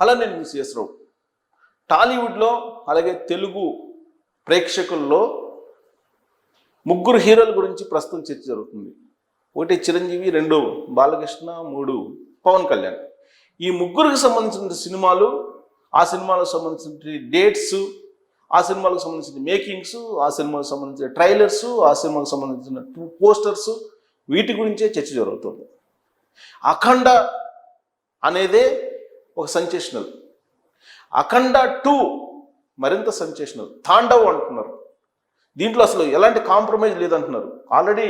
అలానే సిఎస్రావు టాలీవుడ్లో అలాగే తెలుగు ప్రేక్షకుల్లో ముగ్గురు హీరోల గురించి ప్రస్తుతం చర్చ జరుగుతుంది. ఒకటి చిరంజీవి రెండు బాలకృష్ణ మూడు పవన్ కళ్యాణ్. ఈ ముగ్గురికి సంబంధించిన సినిమాలు ఆ సినిమాలకు సంబంధించిన డేట్స్ ఆ సినిమాలకు సంబంధించిన మేకింగ్స్ ఆ సినిమాకు సంబంధించిన ట్రైలర్స్ ఆ సినిమాకు సంబంధించిన పోస్టర్స్ వీటి గురించే చర్చ జరుగుతుంది. అఖండ అనేదే ఒక సంచేషనల్ అఖండ టూ మరింత సంచేషనల్ తాండవ్ అంటున్నారు. దీంట్లో అసలు ఎలాంటి కాంప్రమైజ్ లేదంటున్నారు. ఆల్రెడీ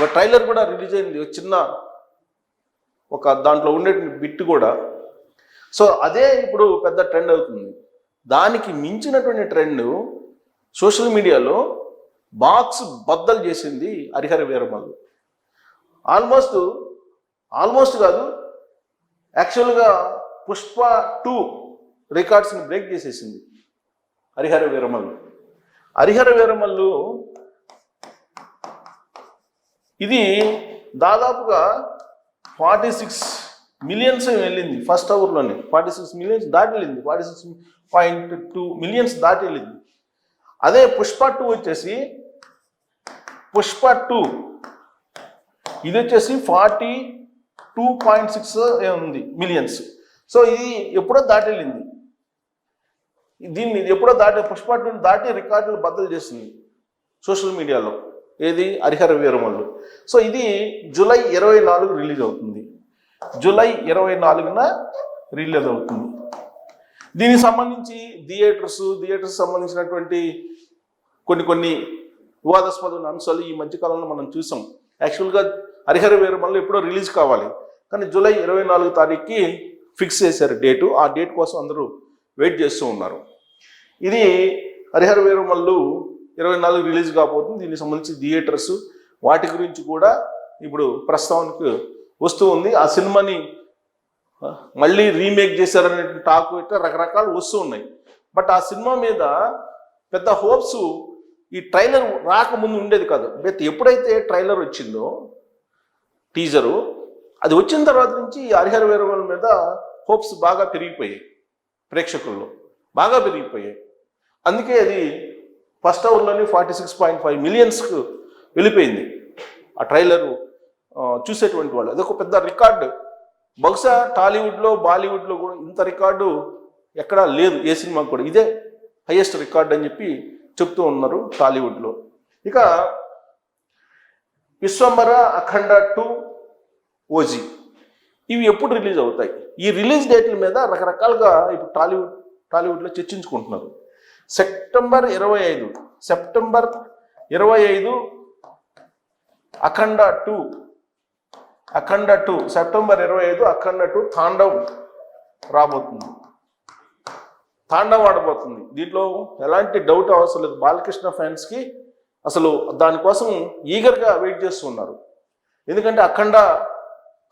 ఒక ట్రైలర్ కూడా రిలీజ్ అయింది. ఒక చిన్న ఒక దాంట్లో ఉండే బిట్ కూడా. సో అదే ఇప్పుడు పెద్ద ట్రెండ్ అవుతుంది. దానికి మించినటువంటి ట్రెండ్ సోషల్ మీడియాలో బాక్స్ బద్దలు చేసింది హరిహర వీరమల్లు. ఆల్మోస్ట్ ఆల్మోస్ట్ కాదు యాక్చువల్గా పుష్ప టూ రికార్డ్స్ని బ్రేక్ చేసేసింది. హరిహర వీరమల్లు. హరిహర వీరమల్లు ఇది దాదాపుగా ఫార్టీ సిక్స్ మిలియన్స్ వెళ్ళింది ఫస్ట్ అవర్లోనే. ఫార్టీ సిక్స్ మిలియన్స్ దాటి వెళ్ళింది. Forty six point two millions దాటి వెళ్ళింది. అదే పుష్ప టూ వచ్చేసి పుష్ప టూ ఇది వచ్చేసి ఫార్టీ టూ పాయింట్ సిక్స్ ఉంది మిలియన్స్. సో ఇది ఎప్పుడో దాటెళ్ళింది. దీన్ని ఇది ఎప్పుడో దాటి పుష్ప దాటి రికార్డులు బద్దలు చేసింది సోషల్ మీడియాలో. ఏది? హరిహర వీరమల్లు. సో ఇది జూలై ఇరవై నాలుగు రిలీజ్ అవుతుంది. జూలై ఇరవై నాలుగున రిలీజ్ అవుతుంది. దీనికి సంబంధించి థియేటర్స్ థియేటర్స్ సంబంధించినటువంటి కొన్ని కొన్ని వివాదాస్పదమైన అంశాలు ఈ మధ్యకాలంలో మనం చూసాం. యాక్చువల్గా హరిహర వీరమల్లు ఎప్పుడో రిలీజ్ కావాలి. కానీ జూలై ఇరవై నాలుగు తారీఖుకి ఫిక్స్ చేశారు డేటు. ఆ డేట్ కోసం అందరూ వెయిట్ చేస్తూ ఉన్నారు. ఇది హరిహర వీరమల్లు ఇరవై నాలుగు రిలీజ్ కాబోతుంది. దీనికి సంబంధించి థియేటర్స్ వాటి గురించి కూడా ఇప్పుడు ప్రస్తావనకు వస్తూ ఉంది. ఆ సినిమాని మళ్ళీ రీమేక్ చేశారనే టాక్ ఇట్లా రకరకాలు వస్తూ ఉన్నాయి. బట్ ఆ సినిమా మీద పెద్ద హోప్స్ ఈ ట్రైలర్ రాకముందు ఉండేది కాదు. బట్ ఎప్పుడైతే ట్రైలర్ వచ్చిందో టీజరు అది వచ్చిన తర్వాత నుంచి ఈ హరిహర వీరవల మీద హోప్స్ బాగా పెరిగిపోయాయి ప్రేక్షకుల్లో. బాగా పెరిగిపోయాయి. అందుకే అది ఫస్ట్ అవర్లోనే ఫార్టీ సిక్స్ పాయింట్ ఫైవ్ మిలియన్స్కు వెళ్ళిపోయింది. ఆ ట్రైలర్ చూసేటువంటి వాళ్ళు. అదొక పెద్ద రికార్డు. బహుశా టాలీవుడ్లో బాలీవుడ్లో కూడా ఇంత రికార్డు ఎక్కడా లేదు. ఏ సినిమా కూడా. ఇదే హయ్యెస్ట్ రికార్డ్ అని చెప్పి చెప్తూ ఉన్నారు టాలీవుడ్లో. ఇక విశ్వంబర అఖండ టూ ఓజీ. ఇవి ఎప్పుడు రిలీజ్ అవుతాయి? ఈ రిలీజ్ డేట్ల మీద రకరకాలుగా ఇప్పుడు టాలీవుడ్ టాలీవుడ్లో చర్చించుకుంటున్నారు. సెప్టెంబర్ ఇరవై ఐదు సెప్టెంబర్ ఇరవై ఐదు Akhanda two Akhanda two September ఇరవై ఐదు అఖండ టూ తాండవ్ రాబోతుంది. తాండవ్ ఆడబోతుంది. దీంట్లో ఎలాంటి డౌట్ అవసరం లేదు. బాలకృష్ణ ఫ్యాన్స్కి అసలు దానికోసం ఈగర్గా వెయిట్ చేస్తున్నారు. ఎందుకంటే అఖండ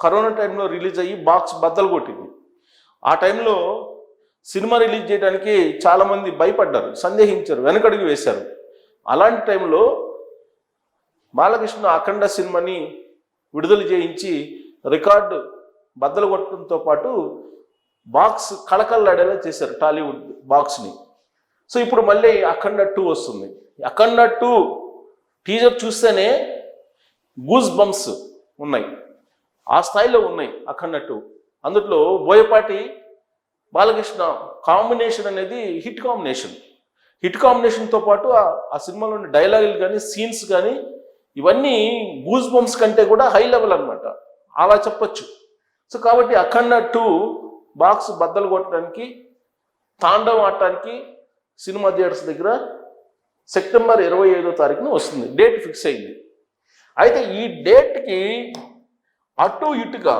కరోనా టైంలో రిలీజ్ అయ్యి బాక్స్ బద్దలు కొట్టింది. ఆ టైంలో సినిమా రిలీజ్ చేయడానికి చాలామంది భయపడ్డారు సందేహించారు వెనకడుగు వేశారు. అలాంటి టైంలో బాలకృష్ణ అఖండ సినిమాని విడుదల చేయించి రికార్డు బద్దలు కొట్టడంతో పాటు బాక్స్ కళకళలాడేలా చేశారు టాలీవుడ్ బాక్స్ని. సో ఇప్పుడు మళ్ళీ అఖండ టూ వస్తుంది. అఖండ టూ టీజర్ చూస్తేనే గూస్ బంప్స్ ఉన్నాయి. ఆ స్థాయిలో ఉన్నాయి అఖండ టూ అందులో బోయపాటి బాలకృష్ణ కాంబినేషన్ అనేది హిట్ కాంబినేషన్ హిట్ కాంబినేషన్తో పాటు ఆ- సినిమాలోని డైలాగులు కానీ సీన్స్ కానీ ఇవన్నీ గూజ్ బంప్స్ కంటే కూడా హై లెవెల్ అనమాట అలా చెప్పచ్చు. సో కాబట్టి అఖండ టూ బాక్స్ బద్దలు కొట్టడానికి తాండవం ఆడటానికి సినిమా థియేటర్స్ దగ్గర సెప్టెంబర్ ఇరవై ఐదో తారీఖున వస్తుంది. డేట్ ఫిక్స్ అయింది. అయితే ఈ డేట్కి అటు ఇటుగా.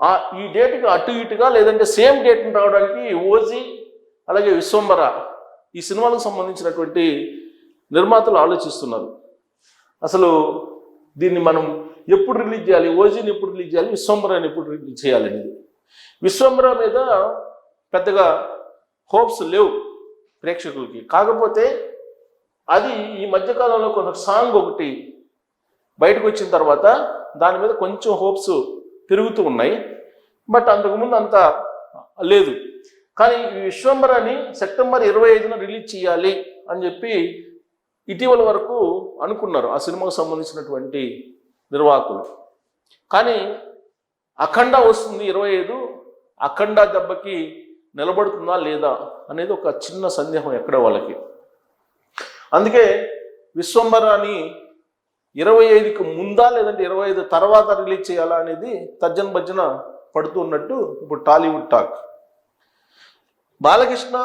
ఆ ఈ డేట్కి అటు ఇటుగా లేదంటే సేమ్ డేట్ని రావడానికి ఓజీ అలాగే విశ్వంబర ఈ సినిమాలకు సంబంధించినటువంటి నిర్మాతలు ఆలోచిస్తున్నారు. అసలు దీన్ని మనం ఎప్పుడు రిలీజ్ చేయాలి? ఓజీని ఎప్పుడు రిలీజ్ చేయాలి? విశ్వంబరాన్ని ఎప్పుడు రిలీజ్ చేయాలనేది విశ్వంబర మీద పెద్దగా హోప్స్ లేవు ప్రేక్షకులకి. కాకపోతే అది ఈ మధ్యకాలంలో కొంత సాంగ్ ఒకటి బయటకు వచ్చిన తర్వాత దాని మీద కొంచెం హోప్స్ పెరుగుతూ ఉన్నాయి. బట్ అంతకుముందు అంత లేదు. కానీ ఈ విశ్వంబరాన్ని సెప్టెంబర్ ఇరవై ఐదున రిలీజ్ చేయాలి అని చెప్పి ఇటీవల వరకు అనుకున్నారు ఆ సినిమాకు సంబంధించినటువంటి నిర్వాహకులు. కానీ అఖండ వస్తుంది ఇరవై ఐదు అఖండ దెబ్బకి నిలబడుతుందా లేదా అనేది ఒక చిన్న సందేహం ఎక్కడ వాళ్ళకి. అందుకే విశ్వంబరాన్ని ఇరవై ఐదుకి ముందా లేదంటే ఇరవై ఐదు తర్వాత రిలీజ్ చేయాలా అనేది తర్జన భజ్జన పడుతున్నట్టు ఇప్పుడు టాలీవుడ్ టాక్. బాలకృష్ణ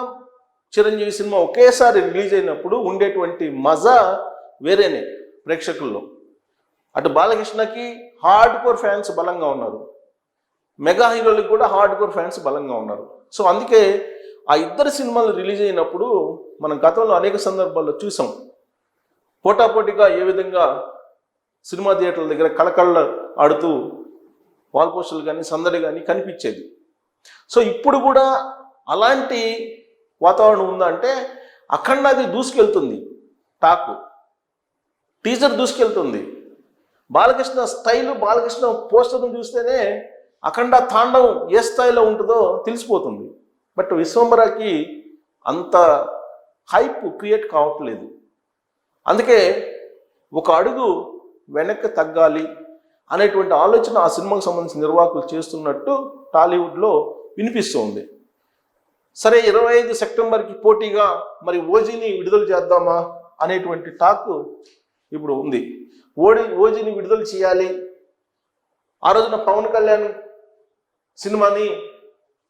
చిరంజీవి సినిమా ఒకేసారి రిలీజ్ అయినప్పుడు ఉండేటువంటి మజా వేరేనే ప్రేక్షకుల్లో. అటు బాలకృష్ణకి హార్డ్ కోర్ ఫ్యాన్స్ బలంగా ఉన్నారు. మెగా హీరోలకు కూడా హార్డ్ కోర్ ఫ్యాన్స్ బలంగా ఉన్నారు. సో అందుకే ఆ ఇద్దరు సినిమాలు రిలీజ్ అయినప్పుడు మనం గతంలో అనేక సందర్భాల్లో చూసాం. పోటాపోటీగా ఏ విధంగా సినిమా థియేటర్ల దగ్గర కళకళ ఆడుతూ వాల్ పోస్టర్లు కానీ సందడి కానీ కనిపించేది. సో ఇప్పుడు కూడా అలాంటి వాతావరణం ఉందా అంటే అఖండ అది దూసుకెళ్తుంది టాక్. టీజర్ దూసుకెళ్తుంది. బాలకృష్ణ స్టైలు బాలకృష్ణ పోస్టర్ను చూస్తేనే అఖండ తాండవం ఏ స్థాయిలో ఉంటుందో తెలిసిపోతుంది. బట్ విశ్వంబరాకి అంత హైప్ క్రియేట్ కావట్లేదు. అందుకే ఒక అడుగు వెనక్కి తగ్గాలి అనేటువంటి ఆలోచన ఆ సినిమాకు సంబంధించిన నిర్వాహకులు చేస్తున్నట్టు టాలీవుడ్లో వినిపిస్తుంది. సరే ఇరవై ఐదు సెప్టెంబర్కి పోటీగా మరి ఓజీని విడుదల చేద్దామా అనేటువంటి టాక్ ఇప్పుడు ఉంది. ఓడి ఓజీని విడుదల చేయాలి. ఆ రోజున పవన్ కళ్యాణ్ సినిమాని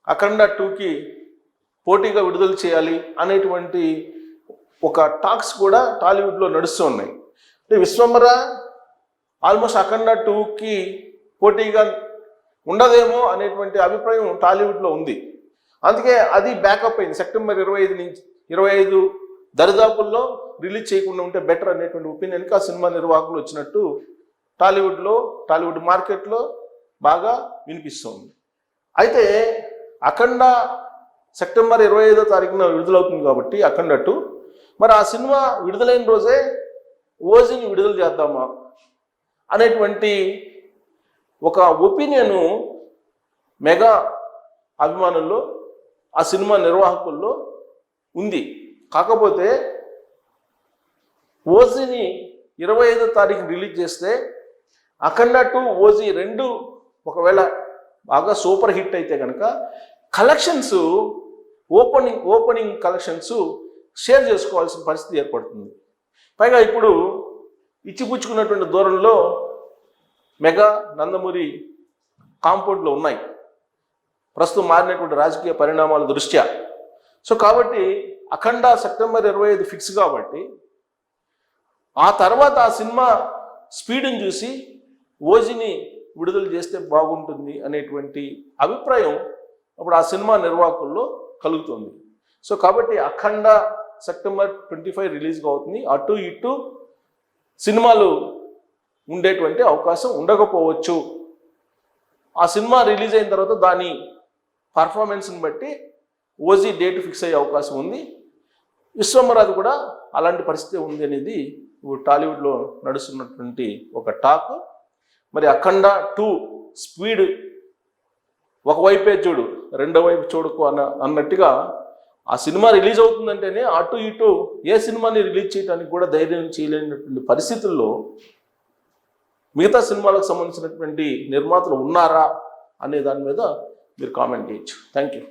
అఖండ టూకి పోటీగా విడుదల చేయాలి అనేటువంటి ఒక టాక్స్ కూడా టాలీవుడ్లో నడుస్తున్నాయి అంటే విశ్వంబర ఆల్మోస్ట్ అఖండ టూకి పోటీగా ఉండదేమో అనేటువంటి అభిప్రాయం టాలీవుడ్లో ఉంది. అందుకే అది బ్యాకప్ అయింది. సెప్టెంబర్ ఇరవై ఐదు నుంచి ఇరవై ఐదు దరిదాపుల్లో రిలీజ్ చేయకుండా ఉంటే బెటర్ అనేటువంటి ఒపీనియన్కి ఆ సినిమా నిర్వాహకులు వచ్చినట్టు టాలీవుడ్లో టాలీవుడ్ మార్కెట్లో బాగా వినిపిస్తుంది. అయితే అఖండ సెప్టెంబర్ ఇరవై ఐదో తారీఖున విడుదలవుతుంది కాబట్టి అఖండ టూ. మరి ఆ సినిమా విడుదలైన రోజే ఓజీని విడుదల చేద్దామా? అనేటువంటి ఒక ఒపీనియను మెగా అభిమానుల్లో ఆ సినిమా నిర్వాహకుల్లో ఉంది. కాకపోతే ఓజీని ఇరవై ఐదో తారీఖు రిలీజ్ చేస్తే అఖండ టు ఓజీ రెండు ఒకవేళ బాగా సూపర్ హిట్ అయితే కనుక collections opening opening collections share చేసుకోవాల్సిన పరిస్థితి ఏర్పడుతుంది. పైగా ఇప్పుడు ఇచ్చిపుచ్చుకున్నటువంటి దూరంలో మెగా నందమూరి కాంపౌండ్లో ఉన్నాయి. ప్రస్తుతం మారినటువంటి రాజకీయ పరిణామాల దృష్ట్యా. సో కాబట్టి అఖండ సెప్టెంబర్ ఇరవై ఐదు ఫిక్స్ కాబట్టి ఆ తర్వాత ఆ సినిమా స్పీడ్ని చూసి ఓజిని విడుదల చేస్తే బాగుంటుంది అనేటువంటి అభిప్రాయం అప్పుడు ఆ సినిమా నిర్వాహకుల్లో కలుగుతుంది. సో కాబట్టి అఖండ సెప్టెంబర్ ట్వంటీ ఫైవ్ రిలీజ్గా అవుతుంది. అటు ఇటు సినిమాలు ఉండేటువంటి అవకాశం ఉండకపోవచ్చు. ఆ సినిమా రిలీజ్ అయిన తర్వాత దాని పర్ఫార్మెన్స్ని బట్టి ఓజీ డేట్ ఫిక్స్ అయ్యే అవకాశం ఉంది. విశ్వమరాజ్ కూడా అలాంటి పరిస్థితి ఉంది అనేది ఇప్పుడు టాలీవుడ్లో నడుస్తున్నటువంటి ఒక టాక్. మరి అఖండ టూ స్పీడ్ ఒకవైపే చూడు రెండో వైపు చూడకు అన్న అన్నట్టుగా ఆ సినిమా రిలీజ్ అవుతుందంటేనే అటు ఇటు ఏ సినిమాని రిలీజ్ చేయడానికి కూడా ధైర్యం చేయలేనటువంటి పరిస్థితుల్లో మిగతా సినిమాలకు సంబంధించినటువంటి నిర్మాతలు ఉన్నారా అనే దాని మీద మీరు కామెంట్ చేయొచ్చు. Thank you